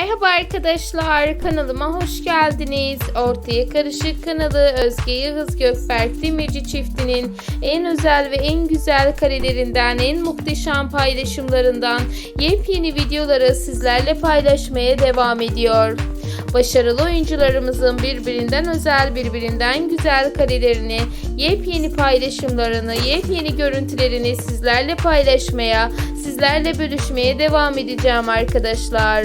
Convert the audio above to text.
Merhaba arkadaşlar kanalıma hoş geldiniz. Ortaya Karışık kanalı Özge Yağız Gökberk Demirci çiftinin en özel ve en güzel karelerinden en muhteşem paylaşımlarından yepyeni videoları sizlerle paylaşmaya devam ediyor. Başarılı oyuncularımızın birbirinden özel, birbirinden güzel karelerini, yepyeni paylaşımlarını, yepyeni görüntülerini sizlerle paylaşmaya, sizlerle bölüşmeye devam edeceğim arkadaşlar.